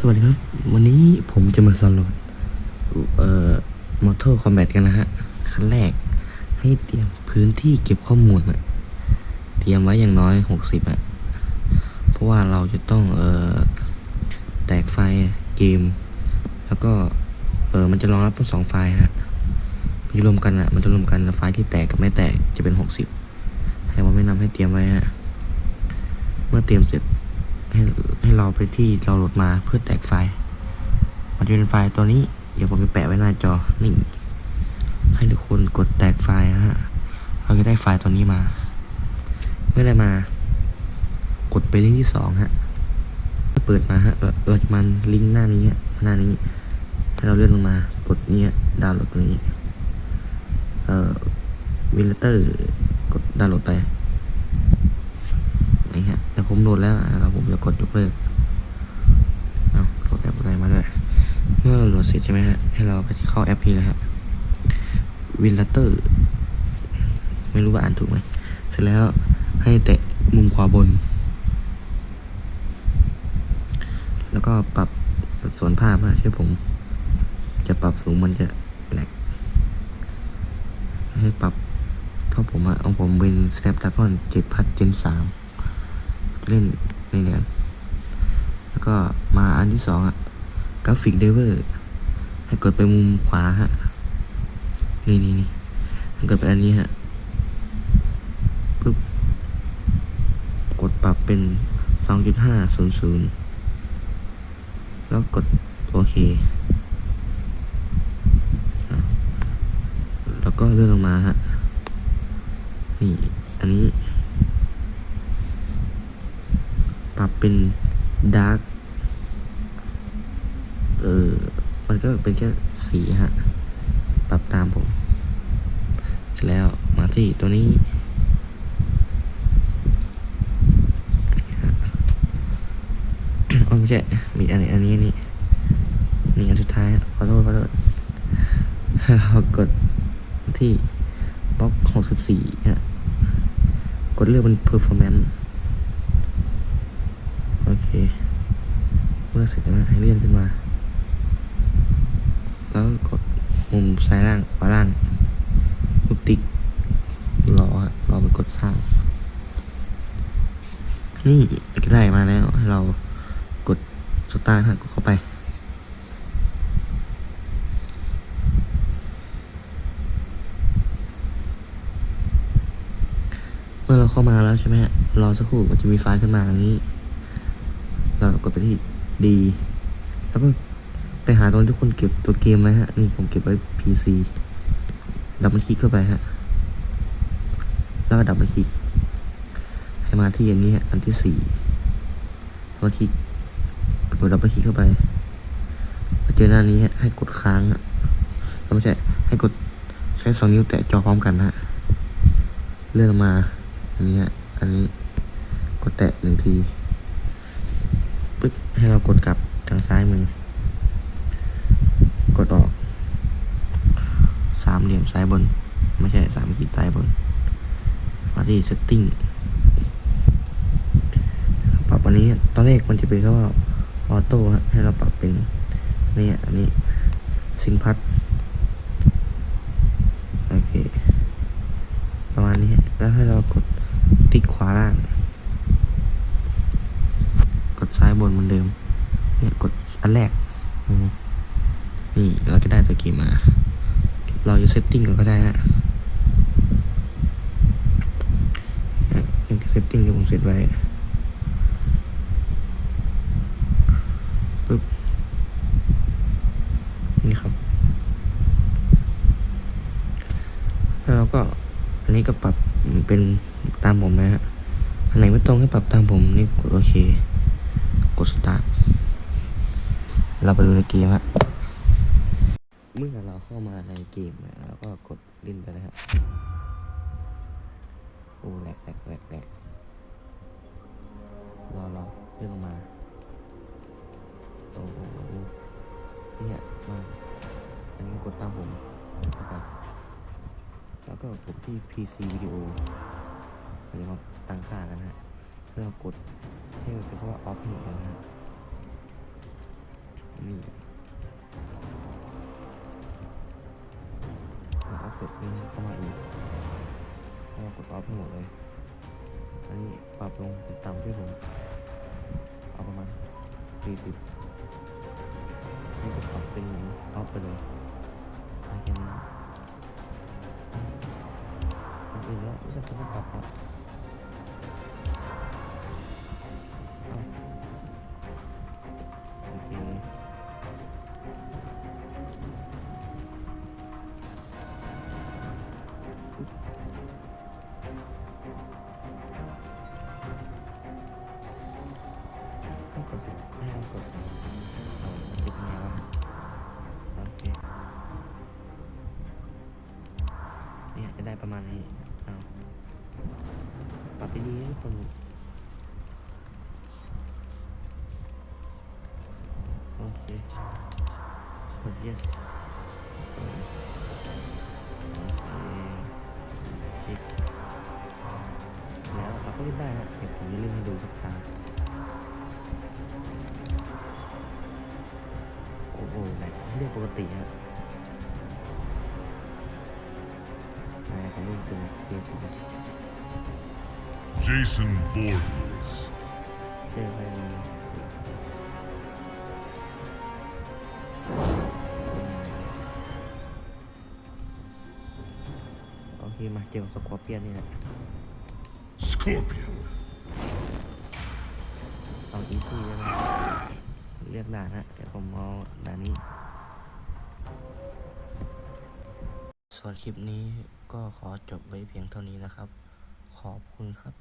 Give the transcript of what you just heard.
สวัสดีครับ วันนี้ผมจะมาสอนเอ่อ Mortal Kombat กันนะฮะ ขั้นแรกให้เตรียมพื้นที่เก็บข้อมูลอะเตรียมไว้อย่างน้อยหกสิบอะเพราะว่าเราจะต้องเอ่อแตกไฟล์เกม แล้วก็เออมันจะรองรับทั้งสองไฟล์ฮะมันจะรวมกันอะมันจะรวมกันไฟล์ที่แตกกับไม่แตกจะเป็นหกสิบให้ผมแนะนำให้เตรียมไว้ฮะ เมื่อเตรียมเสร็จ ให้ให้เราไปที่เราโหลดมาเพื่อแตกไฟล์ มันจะเป็นไฟล์ตัวนี้ เดี๋ยวผมจะแปะไว้หน้าจอนี่ให้ทุกคนกดแตกไฟล์นะฮะเราจะได้ไฟล์ตัวนี้มา เมื่อได้มา กดไปลิงก์ที่สองฮะเปิดมาฮะเราจะมันลิงก์หน้านี้ฮะหน้านี้ให้เราเลื่อนลงมากดนี้ดาวน์โหลดตัวนี้เอ่อวิลเตอร์กดดาวน์โหลดไปนี่ฮะ ผมโหลดแล้วเราผมจะกดยกเลิกเอาโหลดแอปอะไรมาด้วย เมื่อเราโหลดเสร็จใช่ไหมฮะ ให้เราไปที่เข้าแอปนี้เลยฮะวินลัตเตอร์ ไม่รู้ว่าอ่านถูกไหม เสร็จแล้วให้แตะมุมขวาบน แล้วก็ปรับสัดส่วนภาพฮะเชื่อผม จะปรับสูงมันจะแหลก ให้ปรับเท่าผมอะเอาผมเป็น Snapdragon 7พัด Gen 3 เล่นในเนี้แล้วก็มาอันที่สองอะกราฟิกเดเวอร์ให้กดไปมุมขวาฮะ นี่นี่นี่ให้กดไปอันนี้ฮะปึ๊บกดปรับเป็น 2.500 แล้วกดโอเค แล้วก็เลื่อนลงมาฮะ นี่ อันนี้ ปรับเป็นดาร์กเออมันก็เป็นแค่สีฮะ ปรับตามผมเสร็จแล้วมาที่ตัวนี้ โอ้ไม่ใช่มีอันนี้อันนี้อันนี้นี่อันสุดท้ายขอโทษขอโทษเรากดที่บล็อกหกสิบสี่ฮะ กดเลือกเป็น performance เค เมื่อเสร็จแล้วให้เลื่อนขึ้นมา แล้วกดมุมซ้ายล่างขวาล่างลูกติ๊กรอฮะรอไปกดสร้าง นี่ก็ได้มาแล้วให้เรากดสตาร์ทฮะกดเข้าไปเมื่อเราเข้ามาแล้วใช่ไหมฮะรอสักครู่มันจะมีไฟล์ขึ้นมาอย่างนี้ กดไปที่ดีแล้วก็ไปหาตรงที่คนเก็บตัวเกมไว้ฮะ นี่ผมเก็บไว้ PC ดับมันคลิกเข้าไปฮะ แล้วก็ดับมันคลิก ให้มาที่อันนี้ฮะ อันที่สี่ดับมันคลิกกดดับมันคลิกเข้าไปเจอหน้านี้ฮะ ให้กดค้างอะแล้วไม่ใช่ ให้กดใช้สองนิ้วแตะจอพร้อมกันฮะ เลื่อนมา อันนี้ฮะ อันนี้ กดแตะหนึ่งที ปึ๊บให้เรากดกลับทางซ้ายมือ กดออก สามเหลี่ยมซ้ายบน ไม่ใช่สามขีดซ้ายบนมาที่ setting ปรับอันนี้ตอนแรกมันจะเป็นแค่ว่าออโต้ให้เราปรับเป็นนี่อันนี้ซินพัดโอเค ประมาณนี้แล้วให้เรากดติ๊กขวาล่าง กดซ้าย บนเหมือนเดิมเนี่ยกดอันแรก นี่เราจะได้ตัวเกมมา เราจะเซตติ้งก็ได้ฮะเนี่ยนี่คือเซตติ้งที่ผมเซตไว้ปึ๊บนี่ครับ แล้วเราก็อันนี้ก็ปรับเป็นตามผมนะฮะ อันไหนไม่ตรงให้ปรับตามผมนี่กดโอเค กดสตาร์ทเราไปดูในเกมฮะเมื่อเราเข้ามาในเกมเราก็กดเล่นไปเลยฮะโอ้แหลกแหลกแหลกแหลกรอรอเลื่อนลงมาโอ้โหเนี่ยมาอันนี้กดตามผมเข้าไปแล้วก็กดที่ PC วิดีโอเราจะมาตั้งค่ากันฮะ แล้วเรากดให้มันเป็นคำว่า off ให้หมดเลยนะฮะนี่มาออฟเสร็จนี่เข้ามาอีกเข้ามากดออฟให้หมดเลย อันนี้ปรับลงเป็นต่ำช่ผมเอาประมาณ 40 นี่ก็ปรับเป็นออฟไปเลยได้แค่นี้อันอื่นแล้วไม่จำเป็นต้องปรับแล้ กดสิให้เรากดเอาติดไงวะโอเคเนี่ยจะได้ประมาณนี้เอาปรับดีๆทุกคนโอเคกด yes โอเคเช็คแล้วเราก็เล่นได้ฮะเดี๋ยวผมจะเล่นให้ดูสักตาโอ้โหแหลกเรื่องปกติฮะนายผมเล่นเป็นเกมสอง Jason Voorhees. เจอใครมีโอเคมาเจอกับสควอเปียนนี่แหละ Scorpion. เอาอีซี่แล้วกันเลือกด่านฮะเดี๋ยวผมเอาด่านนี้ ส่วนคลิปนี้ก็ขอจบไว้เพียงเท่านี้นะครับ ขอบคุณครับ